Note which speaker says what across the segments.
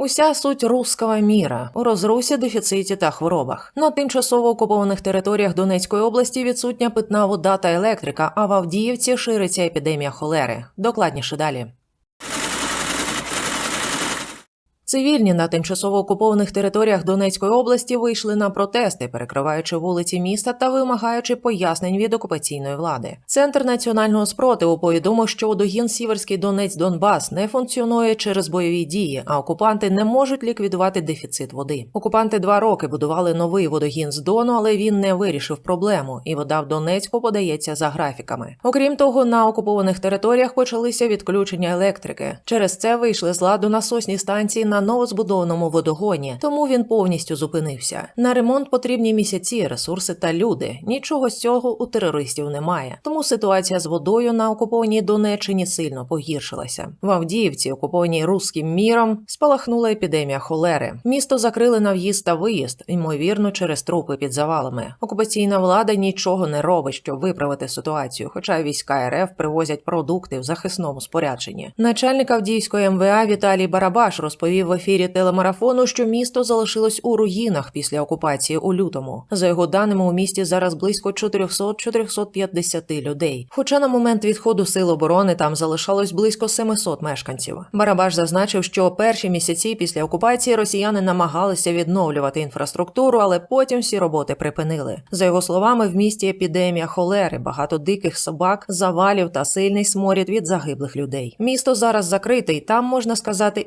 Speaker 1: Уся суть руского міра у розрусі, дефіциті та хворобах. На тимчасово окупованих територіях Донецької області відсутня питна вода та електрика, а в Авдіївці шириться епідемія холери. Докладніше далі. Цивільні на тимчасово окупованих територіях Донецької області вийшли на протести, перекриваючи вулиці міста та вимагаючи пояснень від окупаційної влади. Центр національного спротиву повідомив, що водогін Сіверський Донець Донбас не функціонує через бойові дії, а окупанти не можуть ліквідувати дефіцит води. Окупанти два роки будували новий водогін з Дону, але він не вирішив проблему, і вода в Донецьку подається за графіками. Окрім того, на окупованих територіях почалися відключення електрики. Через це вийшли з ладу насосні станції на новозбудованому водогоні, тому він повністю зупинився. На ремонт потрібні місяці, ресурси та люди. Нічого з цього у терористів немає. Тому ситуація з водою на окупованій Донеччині сильно погіршилася. В Авдіївці, окупованій руським міром, спалахнула епідемія холери. Місто закрили на в'їзд та виїзд, ймовірно, через трупи під завалами. Окупаційна влада нічого не робить, щоб виправити ситуацію, хоча війська РФ привозять продукти в захисному спорядженні. Начальник Авдіївської МВА Віталій Барабаш розповів в ефірі телемарафону, що місто залишилось у руїнах після окупації у лютому. За його даними, у місті зараз близько 400-450 людей. Хоча на момент відходу сил оборони там залишалось близько 700 мешканців. Барабаш зазначив, що перші місяці після окупації росіяни намагалися відновлювати інфраструктуру, але потім всі роботи припинили. За його словами, в місті епідемія холери, багато диких собак, завалів та сильний сморід від загиблих людей. Місто зараз закрите, і там можна сказати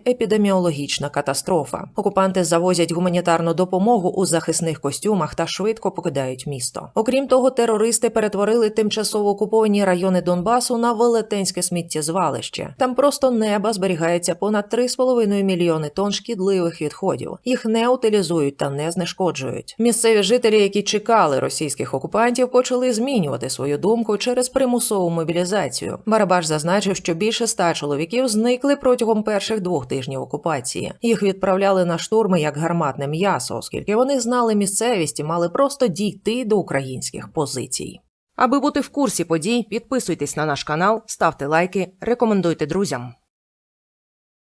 Speaker 1: епідеміологічна катастрофа. Окупанти завозять гуманітарну допомогу у захисних костюмах та швидко покидають місто. Окрім того, терористи перетворили тимчасово окуповані райони Донбасу на велетенське сміттєзвалище. Там просто неба зберігається понад 3,5 мільйони тонн шкідливих відходів. Їх не утилізують та не знешкоджують. Місцеві жителі, які чекали російських окупантів, почали змінювати свою думку через примусову мобілізацію. Барабаш зазначив, що більше ста чоловіків зникли протягом перших двох тижнів окупації. Їх відправляли на штурми як гарматне м'ясо, оскільки вони знали місцевість і мали просто дійти до українських позицій. Аби бути в курсі подій, підписуйтесь на наш канал, ставте лайки, рекомендуйте друзям.